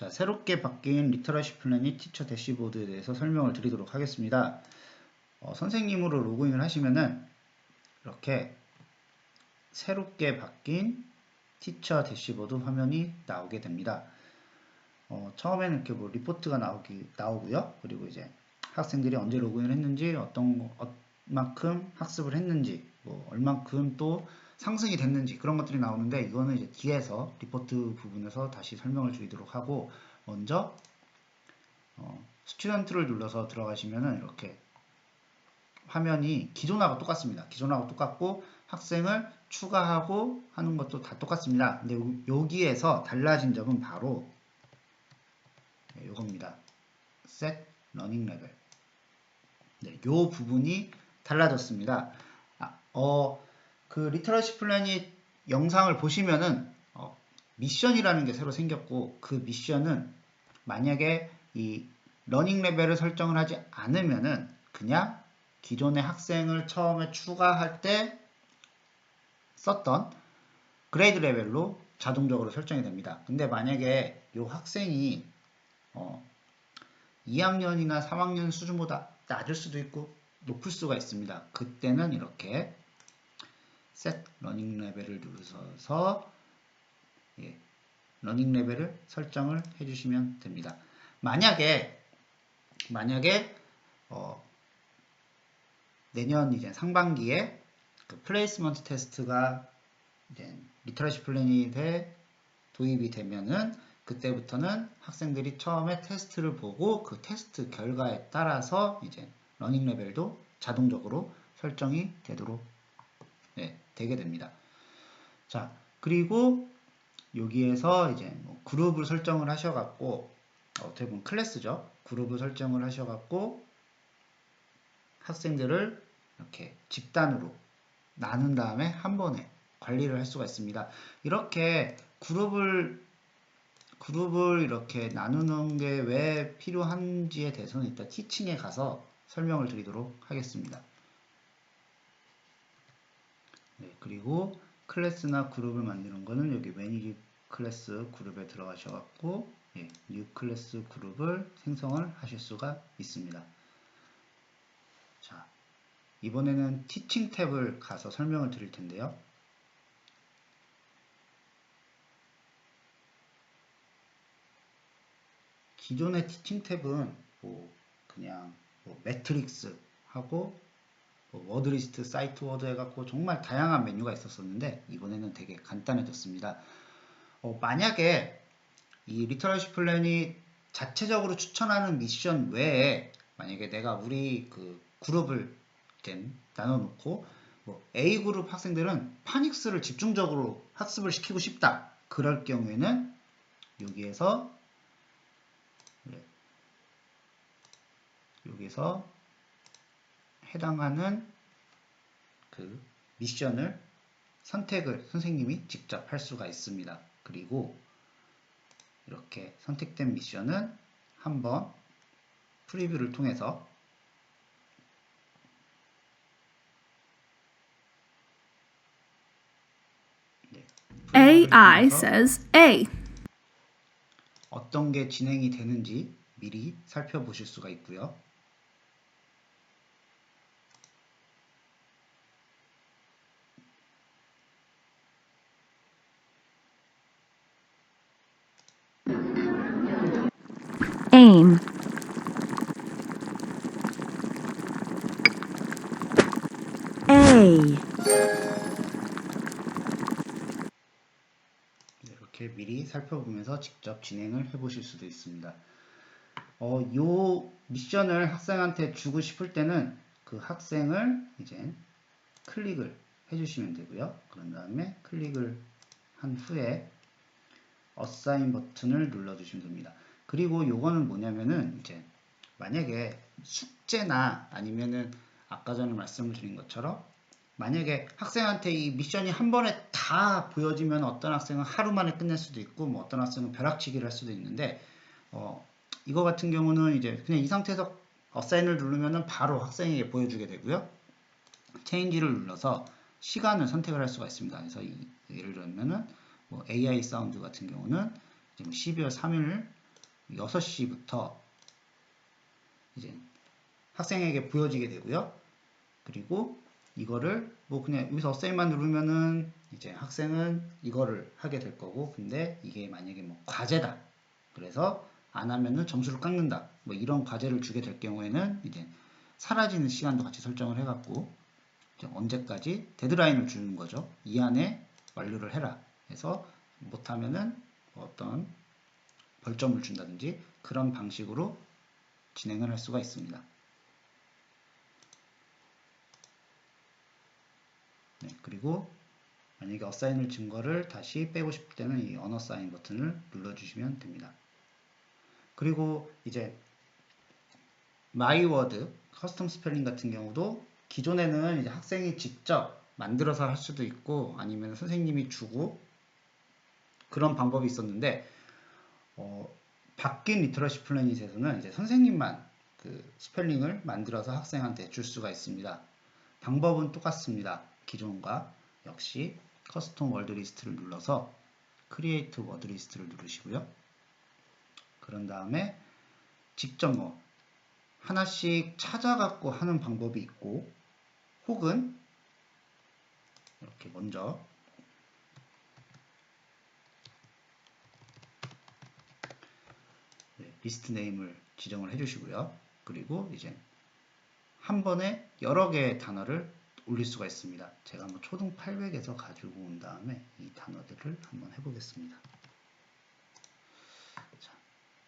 자, 새롭게 바뀐 리터러시 플래닛 티처 대시보드에 대해서 설명을 드리도록 하겠습니다. 어, 선생님으로 로그인을 하시면은 이렇게 새롭게 바뀐 티처 대시보드 화면이 나오게 됩니다. 어, 처음에는 이렇게 뭐 리포트가 나오기, 나오고요. 그리고 이제 학생들이 언제 로그인을 했는지, 어떤, 얼만큼 학습을 했는지, 뭐, 얼만큼 또 상승이 됐는지 그런 것들이 나오는데 이거는 이제 뒤에서 리포트 부분에서 다시 설명을 드리도록 하고 먼저 어, 스튜던트를 눌러서 들어가시면은 이렇게 화면이 기존하고 똑같습니다. 기존하고 똑같고 학생을 추가하고 하는 것도 다 똑같습니다. 근데 여기에서 달라진 점은 바로 이겁니다. set running level. 네, 요 부분이 달라졌습니다. 아, 어, 그 리터러시 플래닛 영상을 보시면은 어, 미션이라는 게 새로 생겼고 그 미션은 만약에 이 러닝 레벨을 설정을 하지 않으면은 그냥 기존의 학생을 처음에 추가할 때 썼던 그레이드 레벨로 자동적으로 설정이 됩니다. 근데 만약에 이 학생이 어, 2학년이나 3학년 수준보다 낮을 수도 있고 높을 수가 있습니다. 그때는 이렇게 set 러닝 레벨을 누르셔서 예, 러닝 레벨을 설정을 해주시면 됩니다. 만약에 만약에 어, 내년 이제 상반기에 그 플레이스먼트 테스트가 이제 리터러시 플래닛에 도입이 되면은 그때부터는 학생들이 처음에 테스트를 보고 그 테스트 결과에 따라서 이제 러닝 레벨도 자동적으로 설정이 되도록 네, 되게 됩니다. 자, 그리고 여기에서 이제 뭐 그룹을 설정을 하셔갖고 어떻게 보면 클래스죠. 그룹을 설정을 하셔갖고 학생들을 이렇게 집단으로 나눈 다음에 한 번에 관리를 할 수가 있습니다. 이렇게 그룹을 그룹을 이렇게 나누는 게 왜 필요한지에 대해서는 이따 티칭에 가서 설명을 드리도록 하겠습니다. 네, 그리고 클래스나 그룹을 만드는 거는 여기 매니지 클래스 그룹에 들어가셔갖고 예, 뉴 클래스 그룹을 생성을 하실 수가 있습니다. 자, 이번에는 티칭 탭을 가서 설명을 드릴 텐데요. 기존의 티칭 탭은 뭐 그냥 뭐 매트릭스 하고 뭐 워드리스트, 사이트 워드 해갖고 정말 다양한 메뉴가 있었었는데 이번에는 되게 간단해졌습니다. 어, 만약에 이 리터러시 플랜이 자체적으로 추천하는 미션 외에 만약에 내가 우리 그 그룹을 나눠놓고 뭐 A 그룹 학생들은 파닉스를 집중적으로 학습을 시키고 싶다. 그럴 경우에는 여기에서 네, 여기서 해당하는 그 미션을 선택을 선생님이 직접 할 수가 있습니다. 그리고 이렇게 선택된 미션은 한번 프리뷰를 통해서 네, AI says A. 어떤 게 진행이 되는지 미리 살펴보실 수가 있고요. 네, 이렇게 미리 살펴보면서 직접 진행을 해보실 수도 있습니다. 어, 요 미션을 학생한테 주고 싶을 때는 그 학생을 이제 클릭을 해주시면 되고요. 그런 다음에 클릭을 한 후에 어사인 버튼을 눌러주시면 됩니다. 그리고 요거는 뭐냐면은 이제 만약에 숙제나 아니면은 아까 전에 말씀을 드린 것처럼 만약에 학생한테 이 미션이 한 번에 다 보여지면 어떤 학생은 하루 만에 끝낼 수도 있고 뭐 어떤 학생은 벼락치기를 할 수도 있는데 어 이거 같은 경우는 이제 그냥 이 상태에서 어사인을 누르면은 바로 학생에게 보여주게 되고요. 체인지를 눌러서 시간을 선택을 할 수가 있습니다. 그래서 이, 예를 들면은 뭐 AI 사운드 같은 경우는 12월 3일 6시부터 이제 학생에게 보여지게 되고요. 그리고 이거를 뭐 그냥 여기서 어사인만 누르면은 이제 학생은 이거를 하게 될 거고 근데 이게 만약에 뭐 과제다. 그래서 안 하면은 점수를 깎는다. 뭐 이런 과제를 주게 될 경우에는 이제 사라지는 시간도 같이 설정을 해갖고 이제 언제까지 데드라인을 주는 거죠. 이 안에 완료를 해라. 해서 못하면은 어떤 벌점을 준다든지 그런 방식으로 진행을 할 수가 있습니다. 네, 그리고 만약에 어사인을 준 거를 다시 빼고 싶을 때는 이 언어사인 버튼을 눌러주시면 됩니다. 그리고 이제 마이워드 커스텀 스펠링 같은 경우도 기존에는 이제 학생이 직접 만들어서 할 수도 있고 아니면 선생님이 주고 그런 방법이 있었는데 어, 바뀐 리터러시 플래닛에서는 이제 선생님만 그 스펠링을 만들어서 학생한테 줄 수가 있습니다. 방법은 똑같습니다. 기존과 역시 커스텀 월드 리스트를 눌러서 크리에이트 워드 리스트를 누르시고요. 그런 다음에 직접 뭐 하나씩 찾아갖고 하는 방법이 있고 혹은 이렇게 먼저 네, 리스트 네임을 지정을 해주시고요. 그리고 이제 한 번에 여러 개의 단어를 올릴 수가 있습니다. 제가 한번 초등 800에서 가지고 온 다음에 이 단어들을 한번 해보겠습니다. 자,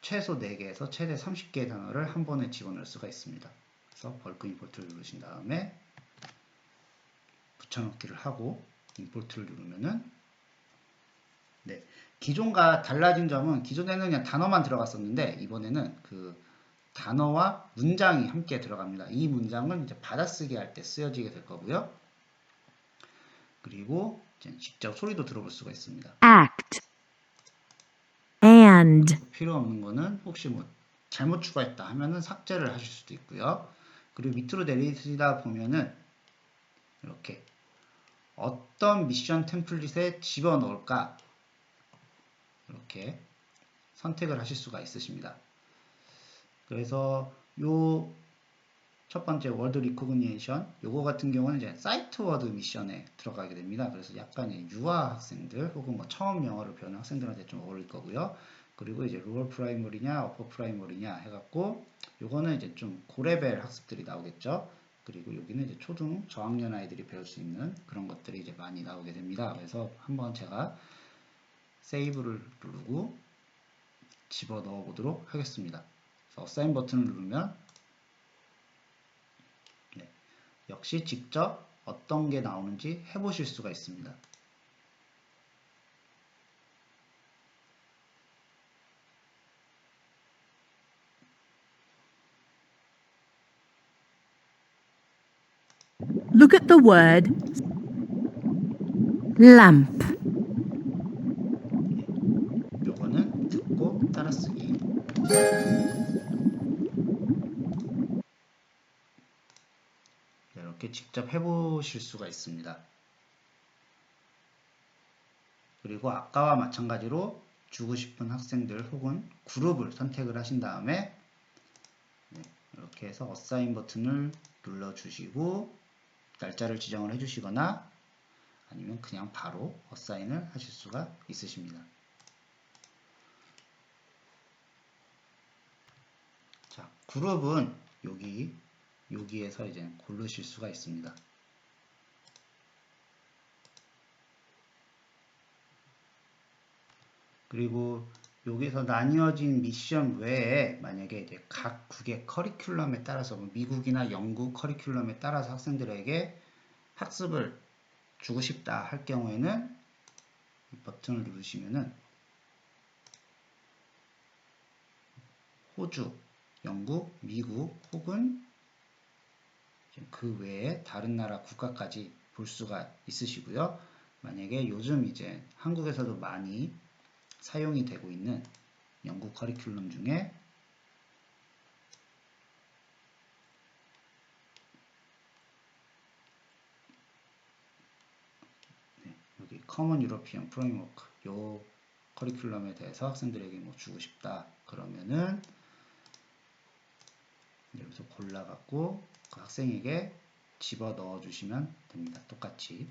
최소 4개에서 최대 30개의 단어를 한 번에 집어넣을 수가 있습니다. 그래서 벌크 임포트를 누르신 다음에 붙여넣기를 하고 임포트를 누르면은 네, 기존과 달라진 점은 기존에는 그냥 단어만 들어갔었는데 이번에는 그 단어와 문장이 함께 들어갑니다. 이 문장은 이제 받아쓰기 할 때 쓰여지게 될 거고요. 그리고 직접 소리도 들어볼 수가 있습니다. act, and, 필요 없는 거는 혹시 뭐 잘못 추가했다 하면은 삭제를 하실 수도 있고요. 그리고 밑으로 내리시다 보면은 이렇게 어떤 미션 템플릿에 집어넣을까 이렇게 선택을 하실 수가 있으십니다. 그래서 요 첫 번째 월드 리코그니션 요거 같은 경우는 이제 사이트 워드 미션에 들어가게 됩니다. 그래서 약간 유아 학생들 혹은 뭐 처음 영어를 배우는 학생들한테 좀 어울릴 거고요. 그리고 이제 로얼 프라이머리냐 어퍼 프라이머리냐 해갖고 요거는 이제 좀 고레벨 학습들이 나오겠죠. 그리고 여기는 이제 초등 저학년 아이들이 배울 수 있는 그런 것들이 이제 많이 나오게 됩니다. 그래서 한번 제가 세이브를 누르고 집어 넣어 보도록 하겠습니다. 어사인 버튼을 누르면 네, 역시 직접 어떤 게 나오는지 해보실 수가 있습니다. 보실 수가 있습니다. 그리고 아까와 마찬가지로 주고 싶은 학생들 혹은 그룹을 선택을 하신 다음에 네, 이렇게 해서 어사인 버튼을 눌러주시고 날짜를 지정을 해주시거나 아니면 그냥 바로 어사인을 하실 수가 있으십니다. 자, 그룹은 여기 여기에서 이제 고르실 수가 있습니다. 그리고 여기서 나뉘어진 미션 외에 만약에 이제 각 국의 커리큘럼에 따라서 뭐 미국이나 영국 커리큘럼에 따라서 학생들에게 학습을 주고 싶다 할 경우에는 이 버튼을 누르시면은 호주, 영국, 미국 혹은 그 외에 다른 나라 국가까지 볼 수가 있으시고요. 만약에 요즘 이제 한국에서도 많이 사용이 되고 있는 영국 커리큘럼 중에 네, 여기 Common European Framework 요 커리큘럼에 대해서 학생들에게 뭐 주고 싶다. 그러면은 여기서 골라갖고 그 학생에게 집어 넣어 주시면 됩니다. 똑같이.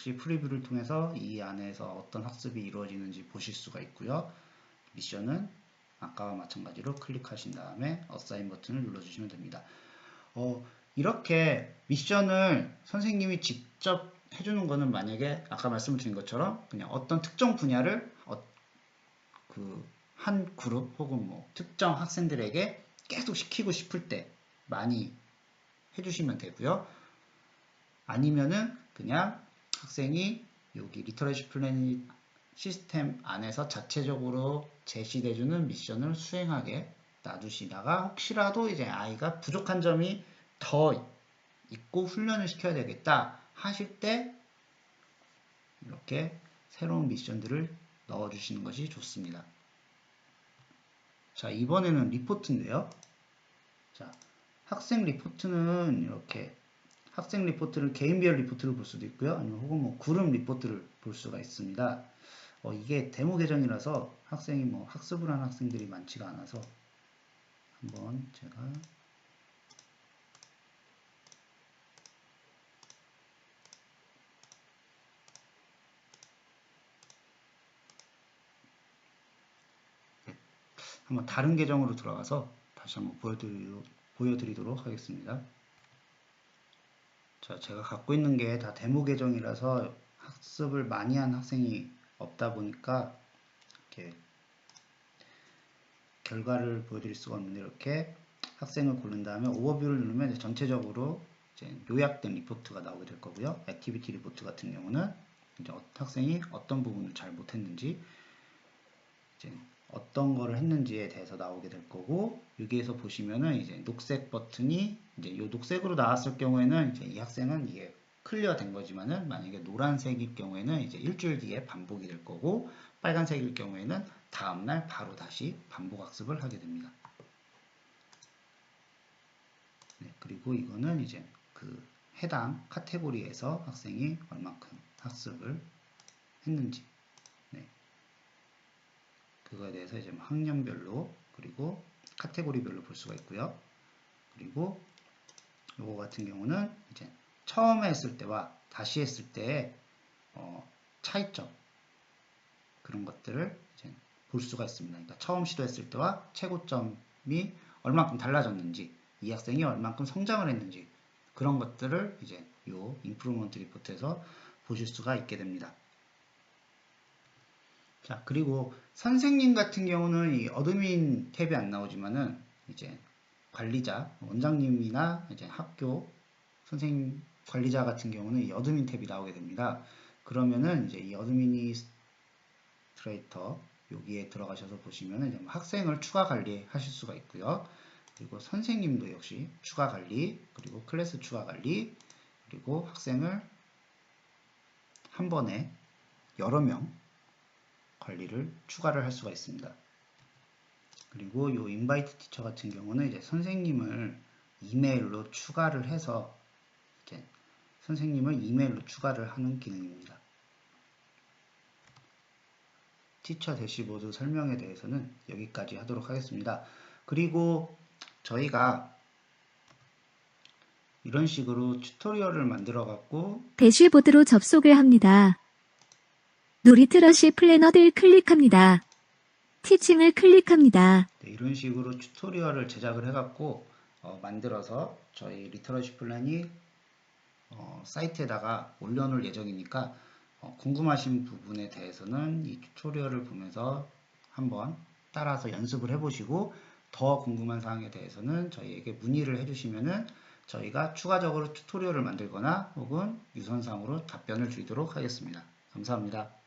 역시 프리뷰를 통해서 이 안에서 어떤 학습이 이루어지는지 보실 수가 있고요. 미션은 아까와 마찬가지로 클릭하신 다음에 어사인 버튼을 눌러주시면 됩니다. 어, 이렇게 미션을 선생님이 직접 해주는 거는 만약에 아까 말씀을 드린 것처럼 그냥 어떤 특정 분야를 어, 그한 그룹 혹은 뭐 특정 학생들에게 계속 시키고 싶을 때 많이 해주시면 되고요. 아니면은 그냥 학생이 여기 리터러시 플래닛 시스템 안에서 자체적으로 제시돼주는 미션을 수행하게 놔두시다가 혹시라도 이제 아이가 부족한 점이 더 있고 훈련을 시켜야 되겠다 하실 때 이렇게 새로운 미션들을 넣어주시는 것이 좋습니다. 자, 이번에는 리포트인데요. 자, 학생 리포트는 이렇게 학생 리포트를 개인별 리포트를 볼 수도 있고요. 아니면 혹은 뭐 그룹 리포트를 볼 수가 있습니다. 어, 이게 데모 계정이라서 학생이 뭐 학습을 한 학생들이 많지가 않아서 한번 제가 한번 다른 계정으로 들어가서 다시 한번 보여드리도록 하겠습니다. 자, 제가 갖고 있는 게 다 데모 계정이라서 학습을 많이 한 학생이 없다 보니까 이렇게 결과를 보여드릴 수가 없는데 이렇게 학생을 고른 다음에 오버뷰를 누르면 전체적으로 요약된 리포트가 나오게 될 거고요. 액티비티 리포트 같은 경우는 이제 어- 학생이 어떤 부분을 잘 못했는지 이제 어떤 거를 했는지에 대해서 나오게 될 거고 여기에서 보시면은 이제 녹색 버튼이 이제 요 녹색으로 나왔을 경우에는 이제 이 학생은 이게 클리어 된 거지만은 만약에 노란색일 경우에는 이제 일주일 뒤에 반복이 될 거고 빨간색일 경우에는 다음날 바로 다시 반복 학습을 하게 됩니다. 네, 그리고 이거는 이제 그 해당 카테고리에서 학생이 얼만큼 학습을 했는지 네, 그거에 대해서 이제 뭐 학년별로 그리고 카테고리별로 볼 수가 있고요. 그리고 요거 같은 경우는 이제 처음에 했을 때와 다시 했을 때의 어, 차이점 그런 것들을 이제 볼 수가 있습니다. 그러니까 처음 시도했을 때와 최고점이 얼만큼 달라졌는지 이 학생이 얼만큼 성장을 했는지 그런 것들을 이제 요 인프루먼트 리포트에서 보실 수가 있게 됩니다. 자, 그리고 선생님 같은 경우는 이 어드민 탭이 안 나오지만은 이제 관리자, 원장님이나 이제 학교 선생님 관리자 같은 경우는 이 어드민 탭이 나오게 됩니다. 그러면은 이제 이 어드미니스트레이터 여기에 들어가셔서 보시면은 이제 뭐 학생을 추가 관리하실 수가 있고요. 그리고 선생님도 역시 추가 관리, 그리고 클래스 추가 관리, 그리고 학생을 한 번에 여러 명 관리를 추가를 할 수가 있습니다. 그리고 요 인바이트 티처 같은 경우는 이제 선생님을 이메일로 추가를 해서 이제 선생님을 이메일로 추가를 하는 기능입니다. 티처 대시보드 설명에 대해서는 여기까지 하도록 하겠습니다. 그리고 저희가 이런 식으로 튜토리얼을 만들어 갖고 대시보드로 접속을 합니다. 노리트러시 플래너를 클릭합니다. 티칭을 클릭합니다. 네, 이런 식으로 튜토리얼을 제작을 해갖고 어, 만들어서 저희 리터러시 플랜이 어, 사이트에다가 올려놓을 예정이니까 어, 궁금하신 부분에 대해서는 이 튜토리얼을 보면서 한번 따라서 연습을 해보시고 더 궁금한 사항에 대해서는 저희에게 문의를 해주시면은 저희가 추가적으로 튜토리얼을 만들거나 혹은 유선상으로 답변을 드리도록 하겠습니다. 감사합니다.